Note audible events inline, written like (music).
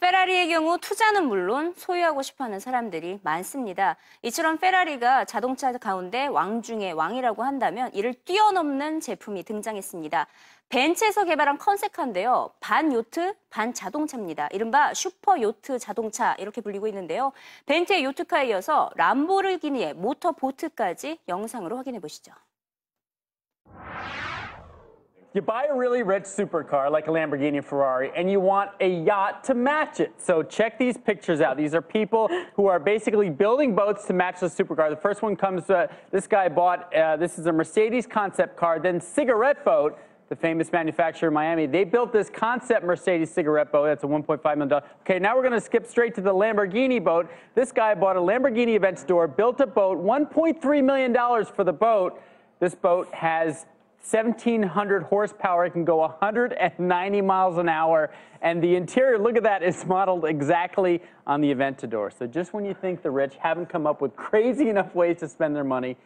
페라리의 경우 투자는 물론 소유하고 싶어하는 사람들이 많습니다. 이처럼 페라리가 자동차 가운데 왕 중의 왕이라고 한다면 이를 뛰어넘는 제품이 등장했습니다. 벤츠에서 개발한 컨셉카인데요. 반 요트, 반 자동차입니다. 이른바 슈퍼 요트 자동차 이렇게 불리고 있는데요. 벤츠의 요트카에 이어서 람보르기니의 모터보트까지 영상으로 확인해 보시죠. You buy a really rich supercar like a Lamborghini Ferrari and you want a yacht to match it. So check these pictures out. These are people who are basically building boats to match the supercar. The first one comes, uh, this guy bought, uh, this is a Mercedes concept car, then Cigarette Boat, the famous manufacturer in Miami. They built this concept Mercedes cigarette boat. That's a $1.5 million. Okay, now we're going to skip straight to the Lamborghini boat. This guy bought a Lamborghini Aventador, built a boat, $1.3 million for the boat. This boat has 1,700 horsepower. It can go 190 miles an hour. And the interior, look at that, (laughs) is modeled exactly on the Aventador. So just when you think the rich haven't come up with crazy (laughs) enough ways to spend their money,